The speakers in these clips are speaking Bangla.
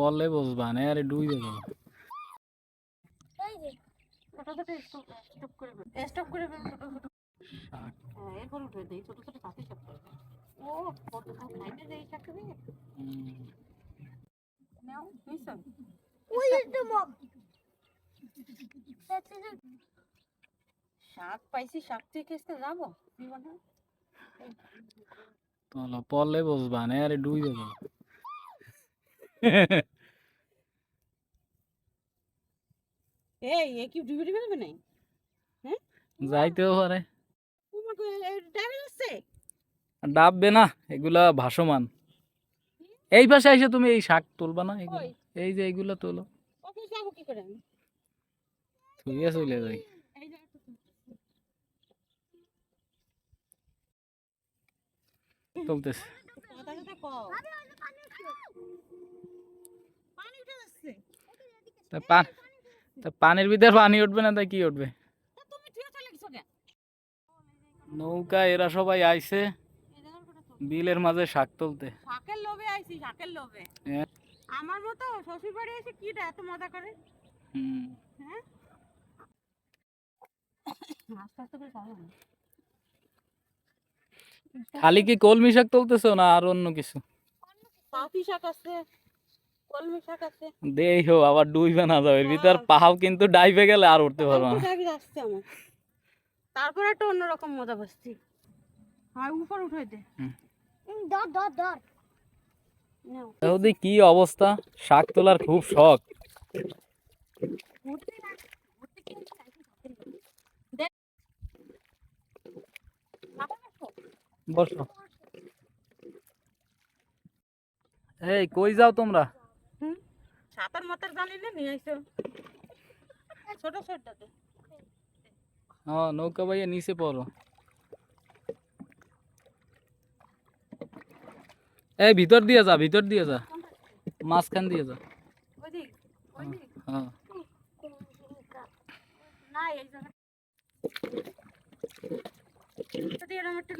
পড়লে বসবা না আরে ডুবে যাব। ছোট ছোট স্টপ স্টপ করে স্টপ করে ছোট ছোট। শাক। হ্যাঁ এরপর উঠে দেই ছোট ছোট পাখি সব ও কত সব খাইতে দেই শাকটা দিয়ে হুম। নাও নিছো শাক। পাইছি শাক থেকে যাব। পড়লে বসবা না আরে ডুবে যাব। এই এ কি যাইতেও পারে। যাচ্ছে ডাববে না এগুলা ভাসমান। এই পাশে এসে তুমি এই শাক তুলবা না এগুলো? এই যে এইগুলো তোলো। চলে যাই। এই জায়গাটা তো- পানি তা পা- তা পানির ভিতরে পানি উঠবে না তাই কি উঠবে? নৌকা এরা সবাই আইছে। বিলের মাঝে শাক তুলতে। শাকের লোভে আইছি শাকের লোভে। আমার মতো শ্বশুর বাড়ি এসে কিটা এত মজা করে? হুম। হ্যাঁ? আস্তে আস্তে করে চালাও খালি কি কলমি শাক তুলতেছো না আর অন্য কিছু? পাতি শাক আছে। কলমি শাক আছে। দেই হো আবার ডুইবে না যাবে। ভিতর পাহাও কিন্তু ডাইবে গেলে আর উঠতে পারব না। আসছে আমার। তারপর একটা অন্যরকম মজা বসছি হয় উপর উঠাই দে। ধর ধর ধর। কি অবস্থা? শাক তোলার খুব শখ। বসো। এই কই যাও তোমরা? সাঁতার মাতার জানি না নিয়ে আইসো ছোট ছোটটাতে হ্যাঁ নৌকা ভাইয়া নিচে পড়ো। এই ভিতর দিয়ে যা ভিতর দিয়ে যা। মাঝখান দিয়ে যা। হ্যাঁ।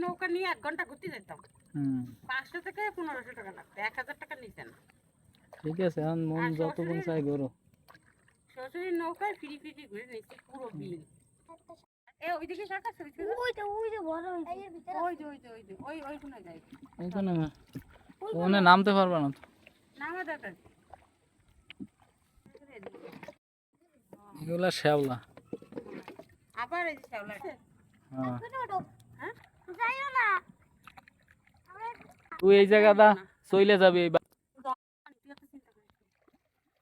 নৌকা নিয়ে এক ঘণ্টা ঘুরতে যেতাম হুম। পাঁচশো থেকে পনেরোশো টাকা লাগতো এক হাজার টাকা নিচে না ঠিক আছে এখন মন যতক্ষণ চাই করো। শ্বশুরের নৌকায় ফিরি ফিরি ঘুরে নিচ্ছি পুরো বিল। ওইদিকে শাক আছে ওইদিকে? ওই যে ওই যে ওই যে ওই ওই কোনে যাই। ওইখানে না। ওখানে নামতে পারবে না তো। নামা দরকার এগুলা শ্যাওলা। আবার এই শ্যাওলা। হ্যাঁ। হ্যাঁ? তুই এই জায়গাটা চলে যাবি এই বা- তুই এত চিন্তা করিস না।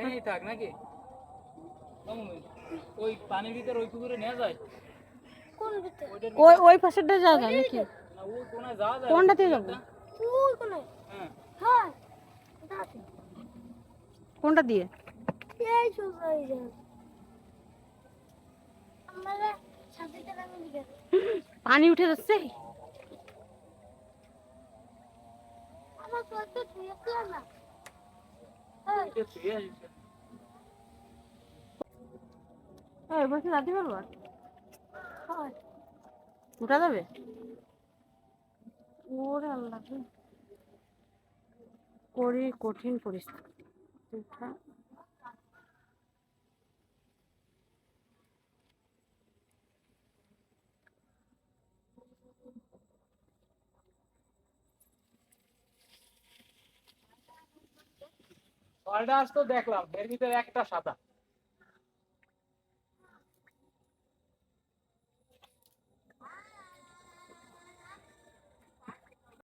এই থাক নাকি? মামুনি, ওই পানির ভিতরে ওই পুকুরে নেওয়া যায়। ওইটার ওই ওই পাশেরটা যাওয়া যায় নাকি? না ওই কোনায় যাওয়া যায় কোনটাতে যাব? হ্যাঁ। কোনটা দিয়ে? পানি উঠে যাচ্ছে? এটা ছুঁয়ে আসছে। এই বসে রাখতে পারব উঠা যাবে? ওরে আল্লাহ। করি কঠিন পরিস্থিতি। উঠা। আজ তো দেখলাম এর ভিতরে একটা সাদা।